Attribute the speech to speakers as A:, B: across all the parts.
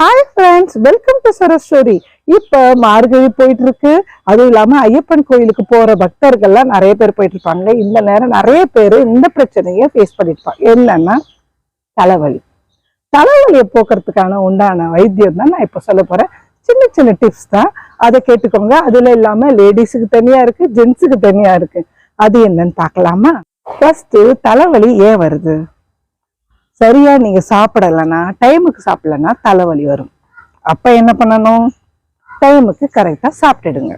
A: Hi friends welcome to Saraswari இப்ப மார்கழி போயிட்டு இருக்கு அதுவும் இல்லாம ஐயப்பன் கோயிலுக்கு போற பக்தர்கள்லாம் நிறைய பேர் போயிட்டு இருப்பாங்க இந்த நேரம் நிறைய பேர் இந்த பிரச்சனையை ஃபேஸ் பண்ணியிருப்பாங்க என்னன்னா தலைவலி. தலைவலியை போக்குறதுக்கான உண்டான வைத்தியம் தான் நான் இப்ப சொல்ல போறேன். சின்ன சின்ன டிப்ஸ் தான். அதை கேட்டுக்கோங்க. அதுல இல்லாம லேடிஸுக்கு தனியா இருக்கு ஜென்ஸுக்கு தனியா இருக்கு. அது என்னன்னு பார்க்கலாமா? ஃபஸ்ட்டு தலைவலி ஏன் வருது? சரியா நீங்க சாப்பிடலைன்னா டைமுக்கு சாப்பிடலன்னா தலைவலி வரும். அப்ப என்ன பண்ணணும்? டைமுக்கு கரெக்டா சாப்பிட்டுடுங்க.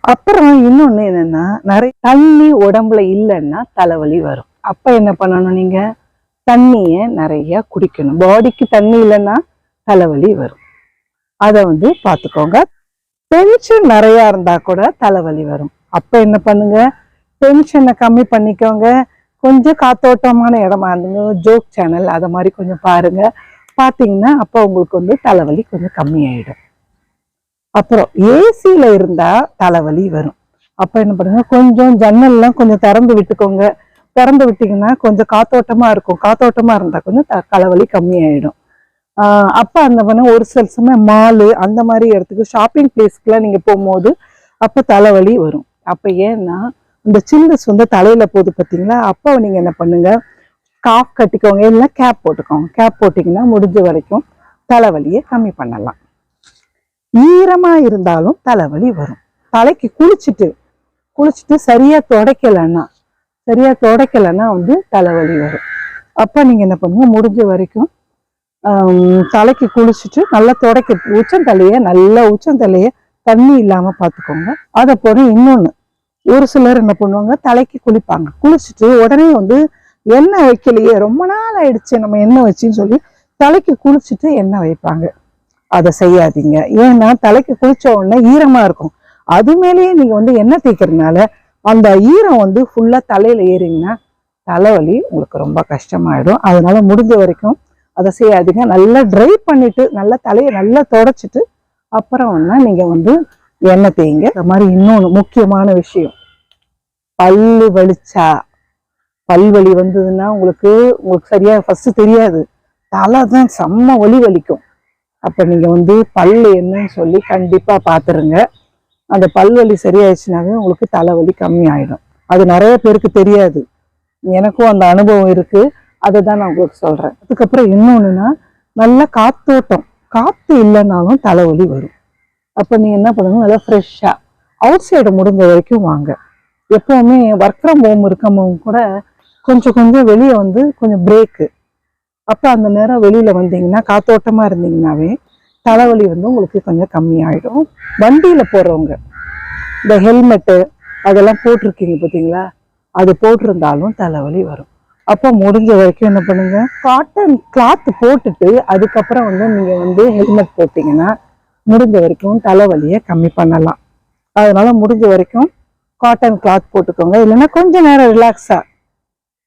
A: அப்புறம் இன்னொன்னு என்னன்னா நிறைய தண்ணி உடம்புல இல்லைன்னா தலைவலி வரும். அப்ப என்ன பண்ணணும் நீங்க? தண்ணிய நிறைய குடிக்கணும். பாடிக்கு தண்ணி இல்லைன்னா தலைவலி வரும். அதை வந்து பார்த்துக்கோங்க. டென்ஷன் நிறைய இருந்தா கூட தலைவலி வரும். அப்ப என்ன பண்ணுங்க? டென்ஷனை கம்மி பண்ணிக்கோங்க. கொஞ்சம் காத்தோட்டமான இடமா இருந்தது ஜோக் சேனல் அதை மாதிரி கொஞ்சம் பாருங்க. பார்த்தீங்கன்னா அப்போ உங்களுக்கு வந்து தலைவலி கொஞ்சம் கம்மியாயிடும். அப்புறம் ஏசியில் இருந்தால் தலைவலி வரும். அப்போ என்ன பண்ணுங்க கொஞ்சம் ஜன்னல்லாம் கொஞ்சம் திறந்து விட்டுக்கோங்க. திறந்து விட்டிங்கன்னா கொஞ்சம் காத்தோட்டமாக இருக்கும். காத்தோட்டமாக இருந்தால் கொஞ்சம் த- தலைவலி கம்மியாயிடும். அப்போ அந்த பண்ண ஒரு சில சமயம் மாலு அந்த மாதிரி இடத்துக்கு ஷாப்பிங் பிளேஸ்க்குலாம் நீங்கள் போகும்போது அப்போ தலைவலி வரும். அப்போ ஏன்னா இந்த சில்லஸ் வந்து தலையில போகுது பார்த்தீங்களா அப்போ நீங்க என்ன பண்ணுங்க? காஃப் கட்டிக்கோங்க. இல்லைன்னா கேப் போட்டுக்கோங்க. கேப் போட்டிங்கன்னா முடிஞ்ச வரைக்கும் தலைவலியை கம்மி பண்ணலாம். ஈரமா இருந்தாலும் தலைவலி வரும். தலைக்கு குளிச்சுட்டு குளிச்சுட்டு சரியா துடைக்கலைன்னா சரியா துடைக்கலைன்னா வந்து தலைவலி வரும். அப்ப நீங்க என்ன பண்ணுங்க? முடிஞ்ச வரைக்கும் தலைக்கு குளிச்சுட்டு நல்லா துடைக்க உச்சந்தலையை நல்லா உச்சந்தலையை தண்ணி இல்லாம பாத்துக்கோங்க அதை போல இன்னொன்னு ஒரு சிலர் என்ன பண்ணுவாங்க? தலைக்கு குளிப்பாங்க. குளிச்சுட்டு உடனே வந்து எண்ணெய் வைக்கலையே ரொம்ப நாள் ஆயிடுச்சு நம்ம எண்ணெய் வச்சுன்னு சொல்லி தலைக்கு குளிச்சுட்டு எண்ணெய் வைப்பாங்க. அதை செய்யாதீங்க. ஏன்னா தலைக்கு குளிச்ச உடனே ஈரமா இருக்கும். அது மேலேயே நீங்க வந்து எண்ணெய் தேய்க்கிறதுனால அந்த ஈரம் வந்து ஃபுல்லா தலையில ஏறிங்கன்னா தலைவலி உங்களுக்கு ரொம்ப கஷ்டமாயிடும். அதனால முடிஞ்ச வரைக்கும் அதை செய்யாதீங்க. நல்லா ட்ரை பண்ணிட்டு நல்லா தலையை நல்லா தொடச்சிட்டு அப்புறம் வேணா நீங்க வந்து எண்ணெய் தேய்ங்க. இந்த மாதிரி இன்னொன்று முக்கியமான விஷயம். பல்லு வலிச்சா பல்வலி வந்ததுன்னா உங்களுக்கு உங்களுக்கு சரியா ஃபர்ஸ்ட் தெரியாது. தலை தான் செம்ம வலி வலிக்கும். அப்ப நீங்க வந்து பல்லு என்னன்னு சொல்லி கண்டிப்பா பாத்துருங்க. அந்த பல்வலி சரியாயிடுச்சுனாவே உங்களுக்கு தலைவலி கம்மி ஆயிடும் அது நிறைய பேருக்கு தெரியாது. எனக்கும் அந்த அனுபவம் இருக்கு. அதை தான் நான் உங்களுக்கு சொல்றேன். அதுக்கப்புறம் இன்னொன்னுன்னா நல்ல காத்தோட்டம். காத்து இல்லைனாலும் தலைவலி வரும். அப்ப நீங்க என்ன பண்ணுங்க நல்லா ஃப்ரெஷ்ஷா அவுட் சைடு முடிஞ்ச வரைக்கும் வாங்க. எப்போவுமே ஒர்க் ஃப்ரம் ஹோம் இருக்கவங்க கூட கொஞ்சம் கொஞ்சம் வெளியே வந்து கொஞ்சம் பிரேக்கு அப்போ அந்த நேரம் வெளியில் வந்தீங்கன்னா காத்தோட்டமாக இருந்தீங்கன்னாவே தலைவலி வந்து உங்களுக்கு கொஞ்சம் கம்மியாயிடும். வண்டியில் போடுறவங்க இந்த ஹெல்மெட்டு அதெல்லாம் போட்டிருக்கீங்க பார்த்தீங்களா அது போட்டிருந்தாலும் தலைவலி வரும். அப்போ முடிஞ்ச வரைக்கும் என்ன பண்ணுங்க? காட்டன் கிளாத் போட்டுட்டு அதுக்கப்புறம் வந்து நீங்க வந்து ஹெல்மெட் போட்டீங்கன்னா முடிஞ்ச வரைக்கும் தலைவலியை கம்மி பண்ணலாம். அதனால முடிஞ்ச வரைக்கும் காட்டன் கிளாத் போட்டுக்கோங்க. இல்லைன்னா கொஞ்ச நேரம் ரிலாக்ஸா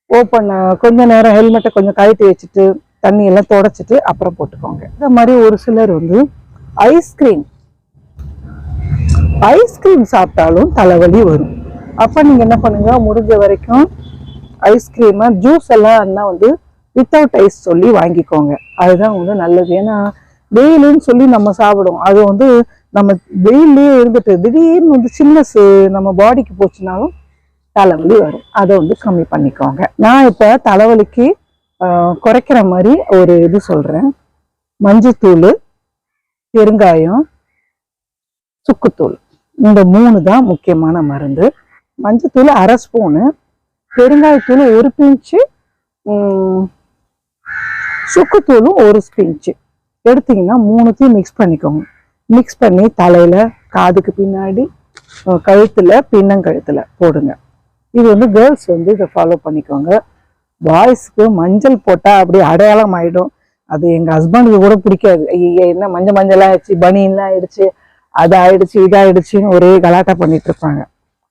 A: ஓப்பன் கொஞ்ச நேரம் ஹெல்மெட்டை கொஞ்சம் கழட்டி வச்சுட்டு தண்ணி எல்லாம் தொடச்சிட்டு அப்புறம் போட்டுக்கோங்க. இந்த மாதிரி ஒரு சிலர் வந்து ஐஸ்கிரீம் ஐஸ்கிரீம் சாப்பிட்டாலும் தலைவலி வரும். அப்ப நீங்க என்ன பண்ணுங்க முடிஞ்ச வரைக்கும் ஐஸ்கிரீமை ஜூஸ் எல்லாம் இருந்தா வந்து வித்தவுட் ஐஸ் சொல்லி வாங்கிக்கோங்க. அதுதான் வந்து நல்லது. ஏன்னா வெயிலுன்னு சொல்லி நம்ம சாப்பிடுவோம். அது வந்து நம்ம வெயிலே இருந்துட்டு திடீர்னு வந்து சின்னஸ் நம்ம பாடிக்கு போச்சுனாலும் தலைவலி வரும். அதை வந்து கம்மி பண்ணிக்கோங்க. நான் இப்ப தலைவலிக்கு ஆஹ், குறைக்கிற மாதிரி ஒரு இது சொல்றேன். மஞ்சத்தூள் பெருங்காயம் சுக்குத்தூள். இந்த மூணு தான் முக்கியமான மருந்து. மஞ்சத்தூள் அரை ஸ்பூனு. பெருங்காயத்தூள் ஒரு பிஞ்சு சுக்குத்தூளும் ஒரு பிஞ்சு. எடுத்தீங்கன்னா மூணுத்தையும் மிக்ஸ் பண்ணிக்கோங்க. மிக்ஸ் பண்ணி தலையில காதுக்கு பின்னாடி கழுத்தில் கழுத்துல பின்னங்கழுத்துல போடுங்க. இது வந்து கேர்ள்ஸ் வந்து இதை ஃபாலோ பண்ணிக்கோங்க. பாய்ஸ்க்கு மஞ்சள் போட்டா அப்படியே அடையாளம் ஆயிடும். அது எங்க ஹஸ்பண்டுக்கு கூட பிடிக்காது. ஐயா என்ன மஞ்சள் மஞ்சள் ஆயிடுச்சு பனின்லாம் ஆயிடுச்சு அது ஆயிடுச்சு இதாயிடுச்சுன்னு ஒரே கலாட்டா பண்ணிட்டு இருப்பாங்க.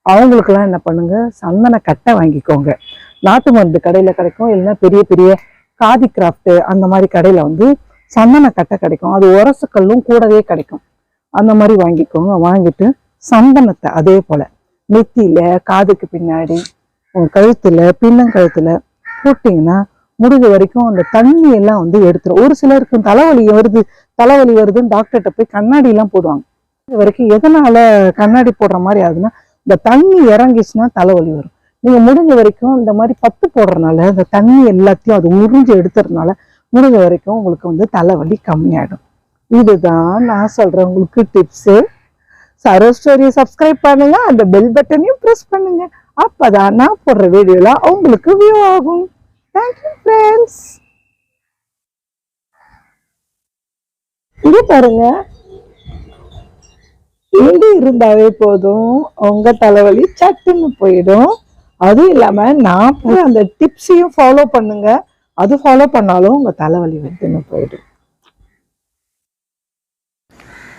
A: அவங்களுக்கெல்லாம் என்ன பண்ணுங்க? சந்தன கட்டை வாங்கிக்கோங்க. நாட்டு மருந்து கடையில கிடைக்கும் இல்லைன்னா பெரிய பெரிய காதி கிராஃப்ட் அந்த மாதிரி கடையில வந்து சந்தன கட்டை கிடைக்கும். அது உரசுக்கல்லும் கூடவே கிடைக்கும். அந்த மாதிரி வாங்கிக்கோங்க. வாங்கிட்டு சந்தனத்தை அதே போல நெத்தியில காதுக்கு பின்னாடி உங்க கழுத்துல பின்னங்கழுத்துல போட்டிங்கன்னா முடிஞ்ச வரைக்கும் அந்த தண்ணி எல்லாம் வந்து எடுத்துரும். ஒரு சிலருக்கு தலைவலி வருது தலைவலி வருதுன்னு டாக்டர்கிட்ட போய் கண்ணாடி எல்லாம் போடுவாங்க. இது வரைக்கும் எதனால கண்ணாடி போடுற மாதிரி ஆகுதுன்னா இந்த தண்ணி இறங்கிச்சுன்னா தலைவலி வரும். நீங்க முடிஞ்ச வரைக்கும் இந்த மாதிரி பத்து போடுறதுனால இந்த தண்ணி எல்லாத்தையும் அது உறிஞ்சு எடுத்துறதுனால முடிஞ்ச வரைக்கும் உங்களுக்கு வந்து தலைவலி கம்மியாயிடும். இதுதான் நான் சொல்றேன் உங்களுக்கு டிப்ஸ் சரோ ஸ்டோரியை சப்ஸ்கிரைப் பண்ணுங்க. அந்த பெல் பட்டனையும் ப்ரெஸ் பண்ணுங்க. அப்பதான் நான் போடுற வீடியோலாம் உங்களுக்கு வியூ ஆகும். தேங்க்யூ ஃப்ரெண்ட்ஸ் இது பாருங்க. இது இருந்தாவே போதும். உங்க தலைவலி சட்டுன்னு போயிடும். அதுவும் இல்லாம நான் போய் அந்த டிப்ஸையும் ஃபாலோ பண்ணுங்க. அது ஃபாலோ பண்ணாலும் உங்க தலைவலி வந்துன்னு போயிடும்.